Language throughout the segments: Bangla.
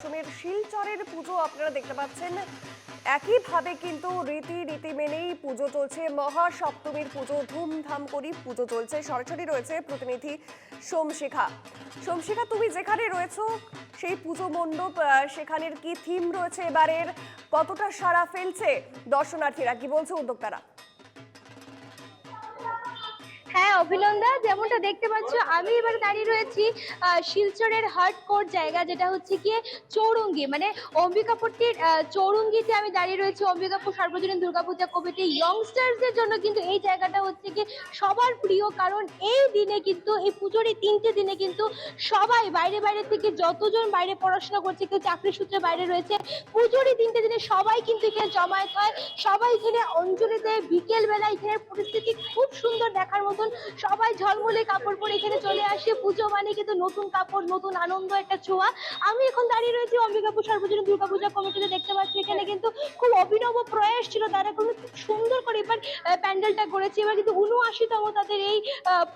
অষ্টমীর শিলচরের পুজো আপনারা দেখতে পাচ্ছেন। একইভাবে কিন্তু রীতি রীতি মেনেই পুজো চলছে। মহাসপ্তমীর পুজো ধুমধাম করি পুজো চলছে। সরাসরি রয়েছে প্রতিনিধি সোমশিখা। সোমশিখা, তুমি যেখানে রয়েছো, সেই পুজো মণ্ডপ সেখানের কি থিম রয়েছে এবারের? কতটা সাড়া ফেলছে দর্শনার্থীরা? কি বলছে উদ্যোক্তারা? হ্যাঁ অভিনন্দা, যেমনটা দেখতে পাচ্ছ, আমি এবার দাঁড়িয়ে রয়েছি শিলচরের হার্ট কোর জায়গা, যেটা হচ্ছে গিয়ে চৌরঙ্গি। মানে অম্বিকাপুরটির চৌরঙ্গিতে আমি দাঁড়িয়ে রয়েছি অম্বিকাপুর সার্বজনীন দুর্গাপূজা কমিটি ইয়ংস্টার্সদের জন্য। কিন্তু এই জায়গাটা হচ্ছে গিয়ে সবার প্রিয়, কারণ এই দিনে কিন্তু, এই পুজোর এই তিনটে দিনে কিন্তু সবাই বাইরে বাইরে থেকে যতজন বাইরে পড়াশোনা করছে, কেউ চাকরি সূত্রে বাইরে রয়েছে, পুজোর এই তিনটে দিনে সবাই কিন্তু এখানে জমায়েত হয়। সবাই এখানে অঞ্জলি দেয় বিকেল বেলা এখানে পরিস্থিতি খুব সুন্দর দেখার মতন সবাই ঝলমলে কাপড় পরে এখানে চলে আসে। পুজো মানে কিন্তু নতুন কাপড় নতুন আনন্দ একটা ছোঁয়া। আমি এখন দাঁড়িয়ে রয়েছি অম্বিকাপুর সার্বজনীন দুর্গাপূজা কমিটিতে দেখতে পাচ্ছি এখানে কিন্তু খুব অভিনব প্রয়াস ছিল। তারা কিন্তু খুব সুন্দর করে এবার প্যান্ডেলটা করেছে। এবার কিন্তু উনআশিতম তাদের এই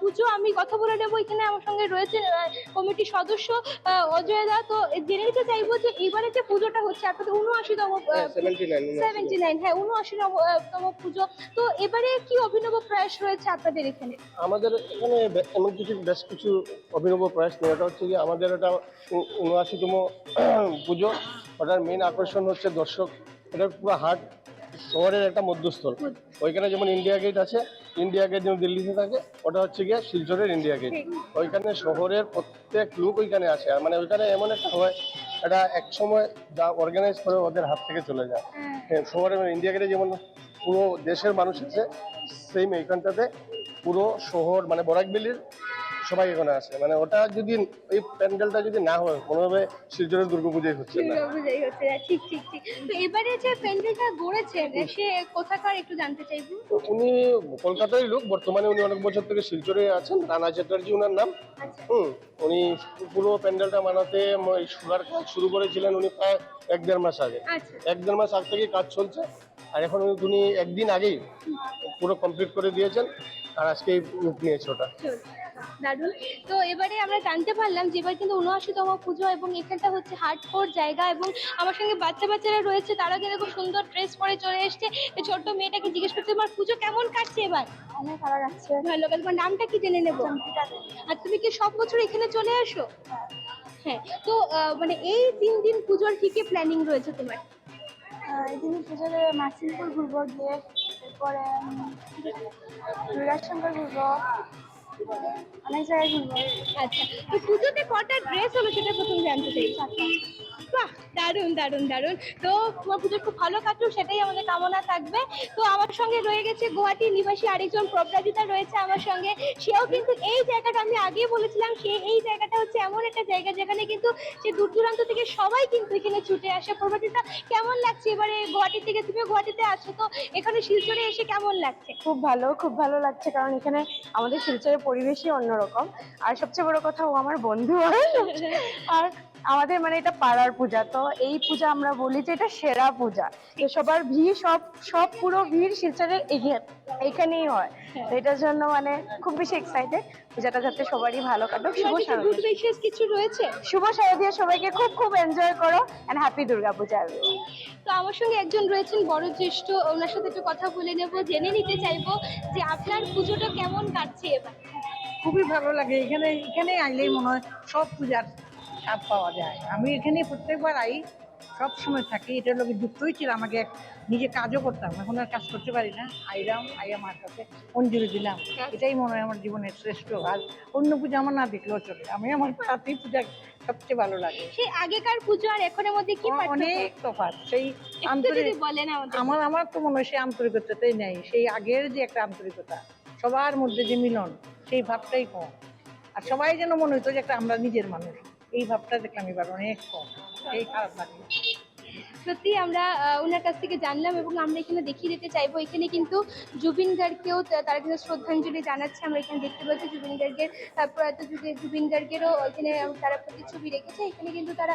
পুজো। আমি কথা বলে নেব এখানে আমার সঙ্গে রয়েছে কমিটির সদস্য অজয় দা। তো জেনে নিতে চাইব যে এবারে যে পুজোটা হচ্ছে আপনাদের উনআশিতম সেভেন্টি নাইন হ্যাঁ উনআশিতম তম পুজো। তো এবারে কি অভিনব প্রয়াস রয়েছে আপনাদের এখানে? আমাদের এখানে এমন কিছু বেশ কিছু অভিনব প্রয়াস নেই ওটা হচ্ছে কি আমাদের এটা উনআশিতম পুজো। ওটার মেন আকর্ষণ হচ্ছে দর্শক। এটা পুরো হাট শহরের একটা মধ্যস্থল। ওইখানে যেমন ইন্ডিয়া গেট আছে ইন্ডিয়া গেট যেমন দিল্লিতে থাকে ওটা হচ্ছে গিয়ে শিলচরের ইন্ডিয়া গেট ওইখানে শহরের প্রত্যেক লোক ওইখানে আসে। আর মানে ওইখানে এমন একটা হয় এটা এক সময় যা অর্গানাইজ করে ওদের হাত থেকে চলে যায়। হ্যাঁ, শহরে ইন্ডিয়া গেটে যেমন পুরো দেশের মানুষ আছে সেম এইখানটাতে। পুরো শহর মানে বরাকবেলির সবাই এখানে আসে। মানে ওটা যদি এই প্যান্ডেলটা যদি না হয় কোনোভাবে শিলচরের দুর্গাপূজাই হচ্ছে না। হচ্ছে না, ঠিক ঠিক ঠিক। তো এবারে যে প্যান্ডেলটা গড়েছেন সে কোথাকার একটু জানতে চাইব? উনি কলকাতারই লোক বর্তমানে উনি অনেক বছর থেকে শিলচরে আছেন রানা চ্যাটার্জি ওনার নাম। আচ্ছা। হুম উনি পুরো প্যান্ডেলটা বানাতে সুগার কাজ শুরু করেছিলেন উনি প্রায় এক দেড় মাস আগে। আচ্ছা। এক দেড় মাস আগ থেকে কাজ চলছে। আর এখন উনি একদিন আগেই পুরো কমপ্লিট করে দিয়েছেন। আর আজকে রূপ নিয়েছে ওটা। দারুণ। তো এবারে আমরা জানতে পারলাম যে এবার কিন্তু উনআশিতম পুজো এবং এখানটা হচ্ছে হার্ডকোর জায়গা এবং আমার সঙ্গে বাচ্চা বাচ্চারা রয়েছে তারা কিন্তু খুব সুন্দর ড্রেস পরে চলে এসছে। ছোট্ট মেয়েটাকে জিজ্ঞেস করতে তোমার পুজো কেমন কাটছে এবার? অনেক ভালো লাগছে। ভালো তোমার নামটা কি জেনে নেব? আর তুমি কি সব বছর এখানে চলে আসো? হ্যাঁ। তো মানে এই তিন দিন পুজোর কি কি প্ল্যানিং রয়েছে তোমার? এই দিন পুজোতে মাসিমপুর ঘুরবো গিয়ে এরপরে দুর্গাশঙ্কর ঘুরবো অনেক জায়গায় ঘুরবো। আচ্ছা তো পুজোতে কটা ড্রেস হলো সেটা প্রথম জানতে চাই বাহ দারুণ দারুণ দারুণ। তো তোমার পুজো খুব ভালো কাটুক সেটাই আমাদের কামনা থাকবে। তো আমার সঙ্গে রয়ে গেছে গুয়াহাটি নিবাসী আরেকজন প্রব্রাজিতা রয়েছে আমার সঙ্গে। সেও কিন্তু এই জায়গাটা আমি আগে বলেছিলাম সে এই জায়গাটা হচ্ছে এমন একটা জায়গা যেখানে কিন্তু সে দূর দূরান্ত থেকে সবাই কিন্তু এখানে ছুটে আসে। প্রব্রাজিতা কেমন লাগছে এবারে গুয়াহাটি থেকে? তুমি গুয়াহাটিতে আছো তো এখানে শিলচরে এসে কেমন লাগছে? খুব ভালো খুব ভালো লাগছে কারণ এখানে আমাদের শিলচরের পরিবেশই অন্যরকম। আর সবচেয়ে বড় কথা ও আমার বন্ধু। আর আমাদের মানে এটা পাড়ার পূজা। তো এই পূজা আমরা বলি যে এটা সেরা পূজা। তো সবার ভিড় সব সব পুরো ভিড় শিলচরের এগিয়ে- এখানেই হয়। তো এটার জন্য মানে খুব বেশি এক্সাইটেড পূজাটা যাতে সবারই ভালো কাটুক। শুভ গুড কিছু রয়েছে? শুভ শারদীয়া সবাইকে খুব খুব এনজয় করো অ্যান্ড হ্যাপি দুর্গা পূজা তো আমার সঙ্গে একজন রয়েছেন বড় জ্যেষ্ঠ। ওনার সাথে একটু কথা বলে নেব জেনে নিতে চাইব যে আপনার পুজোটা কেমন কাটছে এবার? খুবই ভালো লাগে। এখানে এখানে আইলেই মনে হয় সব পূজার স্বাদ পাওয়া যায়। আমি এখানে প্রত্যেকবার আই সব সময় থাকি এটার লোকে যুক্তই ছিল আমাকে নিজে কাজও করতাম এখন আর কাজ করতে পারি না। আইলাম আইয়া মার কাছে অঞ্জলি দিলাম। এটাই মনে হয় আমার জীবনের শ্রেষ্ঠ। আর অন্য পূজা আমার না দেখলেও চলে। আমি আমার পাড়াতেই পূজা সবচেয়ে ভালো লাগে। সেই আগেকার পুজো আর এখনের মধ্যে কি অনেক তফাৎ। সেই আন্তরিক বলেন আমার আমার তো মনে হয় সেই আন্তরিকতাটাই নেই। সেই আগের যে একটা আন্তরিকতা সবার মধ্যে যে মিলন সেই ভাবটাই কম। আর সবাই যেন মনে হতো যে একটা আমরা নিজের মানুষ। এই ভাবটা দেখলাম এবার অনেক কম। এই খারাপ লাগে। সত্যি আমরা ওনার কাছ থেকে জানলাম এবং আমরা এখানে দেখিয়ে দিতে চাইব। এখানে কিন্তু জুবিন গার্গকেও তারা কিন্তু শ্রদ্ধাঞ্জলি জানাচ্ছে। আমরা এখানে দেখতে পাচ্ছি জুবিন গার্গের প্রয়াত জুবি- জুবিন গার্গেরও এখানে তারা প্রতিচ্ছবি রেখেছে। এখানে কিন্তু তারা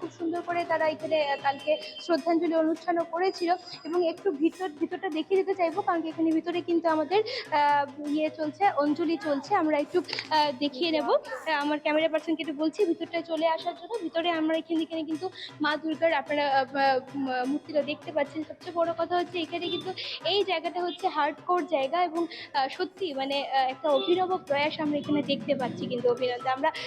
খুব সুন্দর করে তারা এখানে কালকে শ্রদ্ধাঞ্জলি অনুষ্ঠানও করেছিল এবং একটু ভিতর, ভিতরটা দেখিয়ে দিতে চাইব কারণ এখানে ভিতরে কিন্তু আমাদের ইয়ে চলছে, অঞ্জলি চলছে। আমরা একটু দেখিয়ে নেব। আমার ক্যামেরা পার্সনকে একটু বলছি ভিতরটা চলে আসার জন্য। ভিতরে আমরা এখানে এখানে কিন্তু মা দুর্গার আপনারা মূর্তিটা দেখতে পাচ্ছেন। সবচেয়ে বড় কথা হচ্ছে, এখানে কিন্তু এই জায়গাটা হচ্ছে হার্ডকোর জায়গা এবং সত্যি মানে একটা অভিনব প্রয়াস আমরা এখানে দেখতে পাচ্ছি কিন্তু অভিনন্দন আমরা